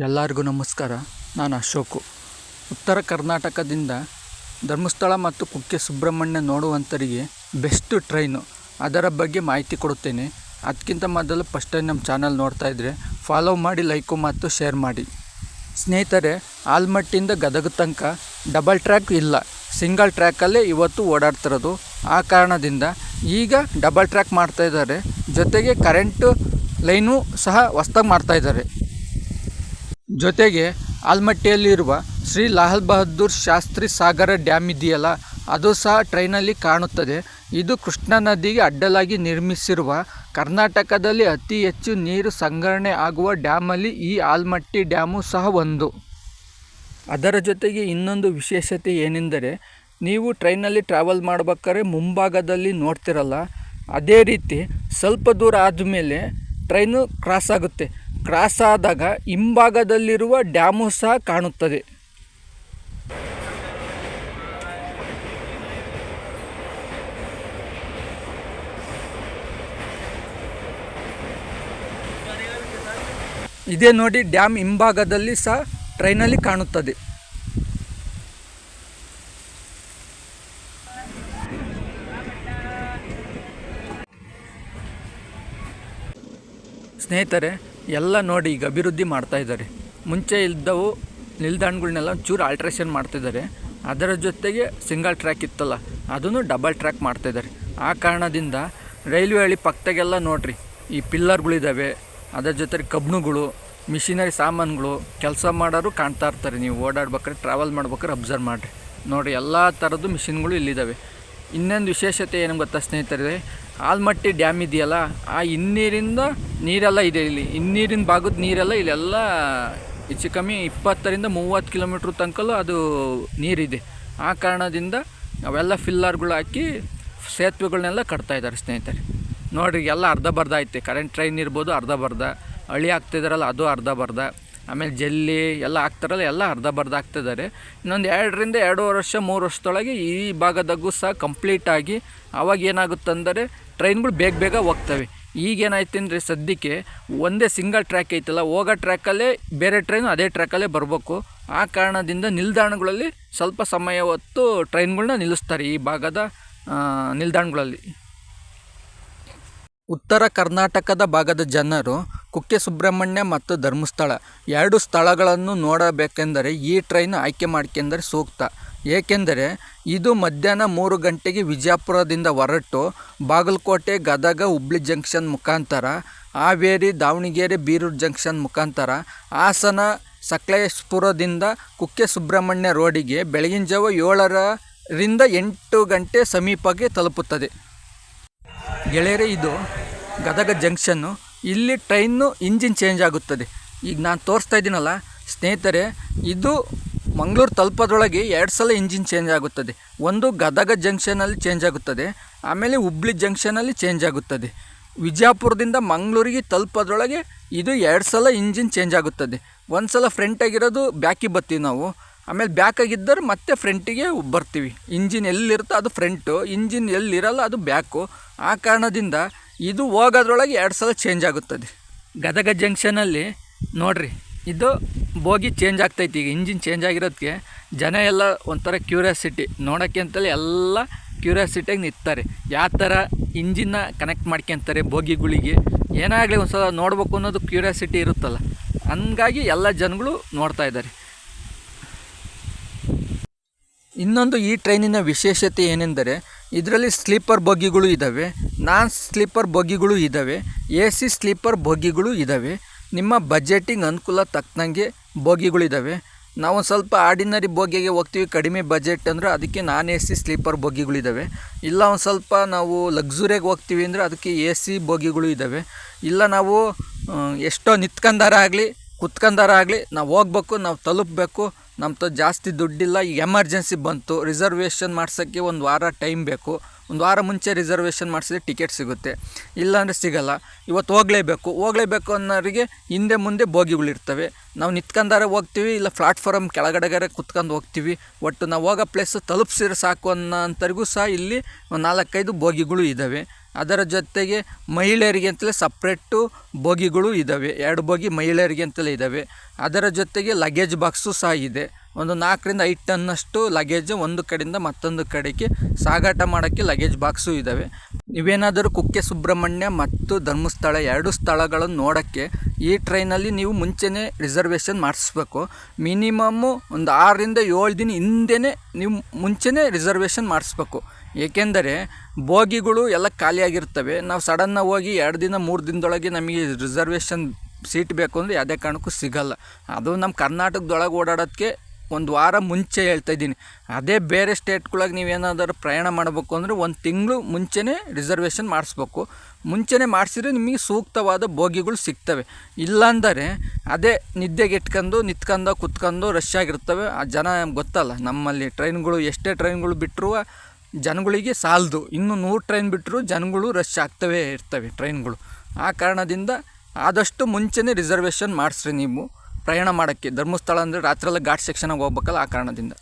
ಎಲ್ಲರಿಗೂ ನಮಸ್ಕಾರ. ನಾನು ಅಶೋಕು. ಉತ್ತರ ಕರ್ನಾಟಕದಿಂದ ಧರ್ಮಸ್ಥಳ ಮತ್ತು ಕುಕ್ಕೆ ಸುಬ್ರಹ್ಮಣ್ಯ ನೋಡುವಂಥರಿಗೆ ಬೆಸ್ಟ್ ಟ್ರೈನು. ಅದರ ಬಗ್ಗೆ ಮಾಹಿತಿ ಕೊಡುತ್ತೇನೆ. ಅದಕ್ಕಿಂತ ಮೊದಲು ಫಸ್ಟ್ ಟೈಮ್ ನಮ್ಮ ಚಾನಲ್ ನೋಡ್ತಾ ಇದ್ದರೆ ಫಾಲೋ ಮಾಡಿ, ಲೈಕು ಮತ್ತು ಶೇರ್ ಮಾಡಿ. ಸ್ನೇಹಿತರೆ ಆಲ್ಮಟ್ಟಿಂದ ಗದಗ ತನಕ ಡಬಲ್ ಟ್ರ್ಯಾಕ್ ಇಲ್ಲ. ಸಿಂಗಲ್ ಟ್ರ್ಯಾಕಲ್ಲೇ ಇವತ್ತು ಓಡಾಡ್ತಿರೋದು. ಆ ಕಾರಣದಿಂದ ಈಗ ಡಬಲ್ ಟ್ರ್ಯಾಕ್ ಮಾಡ್ತಾ ಇದ್ದಾರೆ. ಜೊತೆಗೆ ಕರೆಂಟು ಲೈನು ಸಹ ಹೊಸ್ದಾಗಿ ಮಾಡ್ತಾ ಇದ್ದಾರೆ. ಜೊತೆಗೆ ಆಲ್ಮಟ್ಟಿಯಲ್ಲಿರುವ ಶ್ರೀ ಲಾಲ್ ಬಹದ್ದೂರ್ ಶಾಸ್ತ್ರಿ ಸಾಗರ ಡ್ಯಾಮ್ ಇದೆಯಲ್ಲ, ಅದು ಸಹ ಟ್ರೈನಲ್ಲಿ ಕಾಣುತ್ತದೆ. ಇದು ಕೃಷ್ಣಾ ನದಿಗೆ ಅಡ್ಡಲಾಗಿ ನಿರ್ಮಿಸಿರುವ ಕರ್ನಾಟಕದಲ್ಲಿ ಅತಿ ಹೆಚ್ಚು ನೀರು ಸಂಗ್ರಹಣೆ ಆಗುವ ಡ್ಯಾಮಲ್ಲಿ ಈ ಆಲ್ಮಟ್ಟಿ ಡ್ಯಾಮು ಸಹ ಒಂದು. ಅದರ ಜೊತೆಗೆ ಇನ್ನೊಂದು ವಿಶೇಷತೆ ಏನೆಂದರೆ, ನೀವು ಟ್ರೈನಲ್ಲಿ ಟ್ರಾವೆಲ್ ಮಾಡ್ಬೇಕಾದ್ರೆ ಮುಂಭಾಗದಲ್ಲಿ ನೋಡ್ತಿರಲ್ಲ, ಅದೇ ರೀತಿ ಸ್ವಲ್ಪ ದೂರ ಆದಮೇಲೆ ಟ್ರೈನು ಕ್ರಾಸ್ ಆಗುತ್ತೆ. ಕ್ರಾಸ್ ಆದಾಗ ಹಿಂಭಾಗದಲ್ಲಿರುವ ಡ್ಯಾಮು ಸಹ ಕಾಣುತ್ತದೆ. ಇದೇ ನೋಡಿ ಡ್ಯಾಮ್ ಹಿಂಭಾಗದಲ್ಲಿ ಸಹ ಟ್ರೈನಲ್ಲಿ ಕಾಣುತ್ತದೆ. ಸ್ನೇಹಿತರೆ, ಎಲ್ಲ ನೋಡಿ ಈಗ ಅಭಿವೃದ್ಧಿ ಮಾಡ್ತಾ ಇದ್ದಾರೆ. ಮುಂಚೆ ಇದ್ದವು ನಿಲ್ದಾಣಗಳನ್ನೆಲ್ಲ ಚೂರು ಆಲ್ಟ್ರೇಷನ್ ಮಾಡ್ತಿದ್ದಾರೆ ಅದರ ಜೊತೆಗೆ ಸಿಂಗಲ್ ಟ್ರ್ಯಾಕ್ ಇತ್ತಲ್ಲ, ಅದನ್ನು ಡಬಲ್ ಟ್ರ್ಯಾಕ್ ಮಾಡ್ತಾಯಿದ್ದಾರೆ ಆ ಕಾರಣದಿಂದ ರೈಲ್ವೆ ಹಳಿ ಪಕ್ಕದಾಗೆಲ್ಲ ನೋಡ್ರಿ, ಈ ಪಿಲ್ಲರ್ಗಳಿದ್ದಾವೆ ಅದರ ಜೊತೆಗೆ ಕಬ್ಣಗಳು ಮಿಷಿನರಿ ಸಾಮಾನುಗಳು, ಕೆಲಸ ಮಾಡೋರು ಕಾಣ್ತಾ ಇರ್ತಾರೆ. ನೀವು ಓಡಾಡ್ಬೇಕಾದ್ರೆ ಟ್ರಾವೆಲ್ ಮಾಡ್ಬೇಕಾದ್ರೆ ಅಬ್ಸರ್ವ್ ಮಾಡಿರಿ. ನೋಡಿರಿ, ಎಲ್ಲ ಥರದ್ದು ಮಿಷಿನ್ಗಳು ಇಲ್ಲಿದ್ದಾವೆ ಇನ್ನೊಂದು ವಿಶೇಷತೆ ಏನು ಗೊತ್ತಾ ಸ್ನೇಹಿತರೆ? ಆಲ್ಮಟ್ಟಿ ಡ್ಯಾಮ್ ಇದೆಯಲ್ಲ, ಆ ಹಿನ್ನೀರಿಂದ ನೀರೆಲ್ಲ ಇದೆ ಇಲ್ಲಿ. ಹಿನ್ನೀರಿನ ಭಾಗದ ನೀರೆಲ್ಲ ಇಲ್ಲೆಲ್ಲ ಹೆಚ್ಚು ಕಮ್ಮಿ ಇಪ್ಪತ್ತರಿಂದ ಮೂವತ್ತು ಕಿಲೋಮೀಟ್ರ್ ತನಕಲ್ಲೂ ಅದು ನೀರಿದೆ. ಆ ಕಾರಣದಿಂದ ಅವೆಲ್ಲ ಫಿಲ್ಲರ್ಗಳು ಹಾಕಿ ಸೇತುವೆಗಳನ್ನೆಲ್ಲ ಕಟ್ತಾ ಇದ್ದಾರೆ ಸ್ನೇಹಿತರೆ. ನೋಡಿರಿ, ಎಲ್ಲ ಅರ್ಧ ಬರ್ಧ ಐತೆ. ಕರೆಂಟ್ ಟ್ರೈನ್ ಇರ್ಬೋದು ಅರ್ಧ ಬರ್ಧ ಹಳಿ ಆಗ್ತಿದಾರಲ್ಲ ಅದು ಅರ್ಧ ಬರ್ಧ ಆಮೇಲೆ ಜಲ್ಲಿ ಎಲ್ಲ ಹಾಕ್ತಾರಲ್ಲ, ಎಲ್ಲ ಅರ್ಧ ಬರ್ಧ ಹಾಕ್ತಿದ್ದಾರೆ. ಇನ್ನೊಂದು ಎರಡರಿಂದ ಎರಡೂವರೆ ವರ್ಷ, ಮೂರು ವರ್ಷದೊಳಗೆ ಈ ಭಾಗದಾಗೂ ಸಹ ಕಂಪ್ಲೀಟಾಗಿ ಅವಾಗ ಏನಾಗುತ್ತಂದರೆ ಟ್ರೈನ್ಗಳು ಬೇಗ ಬೇಗ ಹೋಗ್ತವೆ. ಈಗೇನಾಯ್ತು ಅಂದರೆ ಸದ್ಯಕ್ಕೆ ಒಂದೇ ಸಿಂಗಲ್ ಟ್ರ್ಯಾಕ್ ಐತಲ್ಲ, ಹೋಗೋ ಟ್ರ್ಯಾಕಲ್ಲೇ ಬೇರೆ ಟ್ರೈನು ಅದೇ ಟ್ರ್ಯಾಕಲ್ಲೇ ಬರಬೇಕು. ಆ ಕಾರಣದಿಂದ ನಿಲ್ದಾಣಗಳಲ್ಲಿ ಸ್ವಲ್ಪ ಸಮಯ ಹೊತ್ತು ಟ್ರೈನ್ಗಳನ್ನ ನಿಲ್ಲಿಸ್ತಾರೆ ಈ ಭಾಗದ ನಿಲ್ದಾಣಗಳಲ್ಲಿ. ಉತ್ತರ ಕರ್ನಾಟಕದ ಭಾಗದ ಜನರು ಕುಕ್ಕೆ ಸುಬ್ರಹ್ಮಣ್ಯ ಮತ್ತು ಧರ್ಮಸ್ಥಳ ಎರಡು ಸ್ಥಳಗಳನ್ನು ನೋಡಬೇಕೆಂದರೆ ಈ ಟ್ರೈನ್ ಆಯ್ಕೆ ಮಾಡ್ಕೆಂದರೆ ಸೂಕ್ತ. ಏಕೆಂದರೆ ಇದು ಮಧ್ಯಾಹ್ನ ಮೂರು ಗಂಟೆಗೆ ವಿಜಯಪುರದಿಂದ ಹೊರಟು ಬಾಗಲಕೋಟೆ, ಗದಗ, ಹುಬ್ಳಿ ಜಂಕ್ಷನ್ ಮುಖಾಂತರ, ಹಾವೇರಿ, ದಾವಣಗೆರೆ, ಬೀರೂರು ಜಂಕ್ಷನ್ ಮುಖಾಂತರ ಹಾಸನ, ಸಕಲೇಶ್ಪುರದಿಂದ ಕುಕ್ಕೆ ಸುಬ್ರಹ್ಮಣ್ಯ ರೋಡಿಗೆ ಬೆಳಗಿನ ಜಾವ ಏಳರಿಂದ ಎಂಟು ಗಂಟೆ ಸಮೀಪಕ್ಕೆ ತಲುಪುತ್ತದೆ. ಗೆಳೆಯರೇ, ಇದು ಗದಗ ಜಂಕ್ಷನ್ನು, ಇಲ್ಲಿ ಟ್ರೈನು ಇಂಜಿನ್ ಚೇಂಜ್ ಆಗುತ್ತದೆ. ಈಗ ನಾನು ತೋರಿಸ್ತಾ ಇದ್ದೀನಲ್ಲ, ಸ್ನೇಹಿತರೆ, ಇದು ಮಂಗಳೂರು ತಲುಪೋದ್ರೊಳಗೆ ಎರಡು ಸಲ ಇಂಜಿನ್ ಚೇಂಜ್ ಆಗುತ್ತದೆ. ಒಂದು ಗದಗ ಜಂಕ್ಷನಲ್ಲಿ ಚೇಂಜ್ ಆಗುತ್ತದೆ, ಆಮೇಲೆ ಹುಬ್ಳಿ ಜಂಕ್ಷನಲ್ಲಿ ಚೇಂಜ್ ಆಗುತ್ತದೆ. ವಿಜಯಪುರದಿಂದ ಮಂಗಳೂರಿಗೆ ತಲುಪೋದ್ರೊಳಗೆ ಇದು ಎರಡು ಸಲ ಇಂಜಿನ್ ಚೇಂಜ್ ಆಗುತ್ತದೆ. ಒಂದು ಸಲ ಫ್ರಂಟಾಗಿರೋದು ಬ್ಯಾಕಿಗೆ ಬರ್ತೀವಿ ನಾವು, ಆಮೇಲೆ ಬ್ಯಾಕಾಗಿದ್ದರೆ ಮತ್ತೆ ಫ್ರಂಟಿಗೆ ಬರ್ತೀವಿ. ಇಂಜಿನ್ ಎಲ್ಲಿರುತ್ತೋ ಅದು ಫ್ರಂಟು ಇಂಜಿನ್ ಎಲ್ಲಿರಲ್ಲ ಅದು ಬ್ಯಾಕು. ಆ ಕಾರಣದಿಂದ ಇದು ಹೋಗೋದ್ರೊಳಗೆ ಎರಡು ಸಲ ಚೇಂಜ್ ಆಗುತ್ತದೆ. ಗದಗ ಜಂಕ್ಷನಲ್ಲಿ ನೋಡ್ರಿ, ಇದು ಬೋಗಿ ಚೇಂಜ್ ಆಗ್ತೈತಿ. ಈಗ ಇಂಜಿನ್ ಚೇಂಜ್ ಆಗಿರೋದಕ್ಕೆ ಜನ ಎಲ್ಲ ಒಂಥರ ಕ್ಯೂರಿಯಾಸಿಟಿ ನೋಡೋಕ್ಕೆ ಅಂತಲೇ ಎಲ್ಲ ಕ್ಯೂರಿಯಾಸಿಟಿಯಾಗಿ ನಿಂತಾರೆ ಯಾವ ಥರ ಇಂಜಿನ್ನ ಕನೆಕ್ಟ್ ಮಾಡ್ಕೊಂತಾರೆ ಬೋಗಿಗಳಿಗೆ. ಏನಾಗಲಿ ಒಂದು ಸಲ ನೋಡ್ಬೇಕು ಅನ್ನೋದು ಕ್ಯೂರಿಯಾಸಿಟಿ ಇರುತ್ತಲ್ಲ. ಹಂಗಾಗಿ ಎಲ್ಲ ಜನಗಳು ನೋಡ್ತಾ ಇದ್ದಾರೆ. ಇನ್ನೊಂದು ಈ ಟ್ರೈನಿನ ವಿಶೇಷತೆ ಏನೆಂದರೆ ಇದರಲ್ಲಿ ಸ್ಲೀಪರ್ ಬೋಗಿಗಳು ಇದ್ದಾವೆ, ನಾನ್ ಸ್ಲೀಪರ್ ಬೋಗಿಗಳು ಇದ್ದಾವೆ, ಎ ಸಿ ಸ್ಲೀಪರ್ ಬೋಗಿಗಳು ಇದ್ದಾವೆ, ನಿಮ್ಮ ಬಜೆಟಿಂಗ್ ಅನುಕೂಲ ತಕ್ಕನಂಗೆ ಬೋಗಿಗಳಿದ್ದಾವೆ ನಾವು ಸ್ವಲ್ಪ ಆರ್ಡಿನರಿ ಬೋಗಿಗೆ ಹೋಗ್ತೀವಿ, ಕಡಿಮೆ ಬಜೆಟ್ ಅಂದರೆ ಅದಕ್ಕೆ ನಾನ್ ಎ ಸಿ ಸ್ಲೀಪರ್ ಬೋಗಿಗಳಿದ್ದಾವೆ ಇಲ್ಲ ಒಂದು ಸ್ವಲ್ಪ ನಾವು ಲಕ್ಸುರಿಯಾಗಿ ಹೋಗ್ತೀವಿ ಅಂದರೆ ಅದಕ್ಕೆ ಎ ಸಿ ಬೋಗಿಗಳು ಇದ್ದಾವೆ. ಇಲ್ಲ ನಾವು ಎಷ್ಟೋ ನಿತ್ಕಂದಾರ ಆಗಲಿ, ಕುತ್ಕಂದಾರ ಆಗಲಿ, ನಾವು ಹೋಗ್ಬೇಕು, ನಾವು ತಲುಪಬೇಕು ನಮ್ಮ ತ ಜಾಸ್ತಿ ದುಡ್ಡಿಲ್ಲ ಎಮರ್ಜೆನ್ಸಿ ಬಂತು ರಿಸರ್ವೇಷನ್ ಮಾಡ್ಸೋಕ್ಕೆ ಒಂದು ವಾರ ಟೈಮ್ ಬೇಕು. ಒಂದು ವಾರ ಮುಂಚೆ ರಿಸರ್ವೇಷನ್ ಮಾಡಿಸಿದ್ರೆ ಟಿಕೆಟ್ ಸಿಗುತ್ತೆ. ಇಲ್ಲಾಂದರೆ ಸಿಗಲ್ಲ. ಇವತ್ತು ಹೋಗಲೇಬೇಕು. ಹೋಗಲೇಬೇಕು ಅನ್ನೋರಿಗೆ ಹಿಂದೆ ಮುಂದೆ ಬೋಗಿಗಳಿರ್ತವೆ ನಾವು ನಿತ್ಕೊಂಡಾರೆ ಹೋಗ್ತೀವಿ, ಇಲ್ಲ ಪ್ಲಾಟ್ಫಾರಮ್ ಕೆಳಗಡೆಗಾರೆ ಕುತ್ಕೊಂಡು ಹೋಗ್ತೀವಿ. ಒಟ್ಟು ನಾವು ಹೋಗೋ ಪ್ಲೇಸ್ ತಲುಪಿಸಿದ್ರೆ ಸಾಕು ಅನ್ನೋಂಥರಿಗೂ ಸಹ ಇಲ್ಲಿ ನಾಲ್ಕೈದು ಬೋಗಿಗಳು ಇದ್ದಾವೆ ಅದರ ಜೊತೆಗೆ ಮಹಿಳೆಯರಿಗೆ ಅಂತಲೇ ಸಪ್ರೇಟು ಬೋಗಿಗಳು ಇದ್ದಾವೆ ಎರಡು ಬೋಗಿ ಮಹಿಳೆಯರಿಗೆ ಅಂತಲೇ ಇದ್ದಾವೆ ಅದರ ಜೊತೆಗೆ ಲಗೇಜ್ ಬಾಕ್ಸು ಸಹ ಇದೆ. ಒಂದು ನಾಲ್ಕರಿಂದ ಐದು ಟನ್ನಷ್ಟು ಲಗೇಜ್ ಒಂದು ಕಡೆಯಿಂದ ಮತ್ತೊಂದು ಕಡೆಗೆ ಸಾಗಾಟ ಮಾಡೋಕ್ಕೆ ಲಗೇಜ್ ಬಾಕ್ಸು ಇದ್ದಾವೆ ನೀವೇನಾದರೂ ಕುಕ್ಕೆ ಸುಬ್ರಹ್ಮಣ್ಯ ಮತ್ತು ಧರ್ಮಸ್ಥಳ ಎರಡು ಸ್ಥಳಗಳನ್ನು ನೋಡೋಕ್ಕೆ ಈ ಟ್ರೈನಲ್ಲಿ ನೀವು ಮುಂಚೆನೇ ರಿಸರ್ವೇಷನ್ ಮಾಡಿಸ್ಬೇಕು. ಮಿನಿಮಮ್ಮು ಒಂದು ಆರರಿಂದ ಏಳು ದಿನ ಹಿಂದೆನೇ ನೀವು ಮುಂಚೆನೇ ರಿಸರ್ವೇಷನ್ ಮಾಡಿಸ್ಬೇಕು. ಏಕೆಂದರೆ ಬೋಗಿಗಳು ಎಲ್ಲ ಖಾಲಿಯಾಗಿರ್ತವೆ. ನಾವು ಸಡನ್ನಾಗಿ ಹೋಗಿ ಎರಡು ದಿನ, ಮೂರು ದಿನದೊಳಗೆ ನಮಗೆ ರಿಸರ್ವೇಷನ್ ಸೀಟ್ ಬೇಕು ಅಂದರೆ ಯಾವುದೇ ಕಾರಣಕ್ಕೂ ಸಿಗಲ್ಲ. ಅದು ನಮ್ಮ ಕರ್ನಾಟಕದೊಳಗೆ ಓಡಾಡೋದಕ್ಕೆ ಒಂದು ವಾರ ಮುಂಚೆ ಹೇಳ್ತಾ ಇದ್ದೀನಿ. ಅದೇ ಬೇರೆ ಸ್ಟೇಟ್ಗಳಿಗೆ ನೀವೇನಾದರೂ ಪ್ರಯಾಣ ಮಾಡಬೇಕು ಅಂದರೆ ಒಂದು ತಿಂಗಳು ಮುಂಚೆನೇ ರಿಸರ್ವೇಷನ್ ಮಾಡಿಸ್ಬೇಕು. ಮುಂಚೆನೇ ಮಾಡಿಸಿದ್ರೆ ನಿಮಗೆ ಸೂಕ್ತವಾದ ಬೋಗಿಗಳು ಸಿಗ್ತವೆ. ಇಲ್ಲಾಂದರೆ ಅದೇ ನಿದ್ದೆಗೆ ಇಟ್ಕೊಂಡು ನಿಂತ್ಕೊಂಡು ಕುತ್ಕೊಂಡು ರಶ್ ಆಗಿರ್ತವೆ. ಆ ಜನ ಗೊತ್ತಲ್ಲ, ನಮ್ಮಲ್ಲಿ ಟ್ರೈನ್ಗಳು ಎಷ್ಟೇ ಟ್ರೈನ್ಗಳು ಬಿಟ್ಟರು ಜನಗಳಿಗೆ ಸಾಲದು. ಇನ್ನು ನೂರು ಟ್ರೈನ್ ಬಿಟ್ಟರು ಜನಗಳು ರಶ್ ಆಗ್ತವೇ ಇರ್ತವೆ ಟ್ರೈನ್ಗಳು ಆ ಕಾರಣದಿಂದ ಆದಷ್ಟು ಮುಂಚೆನೇ ರಿಸರ್ವೇಷನ್ ಮಾಡಿಸ್ರಿ ನೀವು. ಪ್ರಯಾಣ ಮಾಡೋಕ್ಕೆ ಧರ್ಮಸ್ಥಳ ಅಂದರೆ ರಾತ್ರಿಯೆಲ್ಲ ಘಾಟ್ ಸೆಕ್ಷನಾಗಿ ಹೋಗ್ಬೇಕಲ್ಲ ಆ ಕಾರಣದಿಂದ.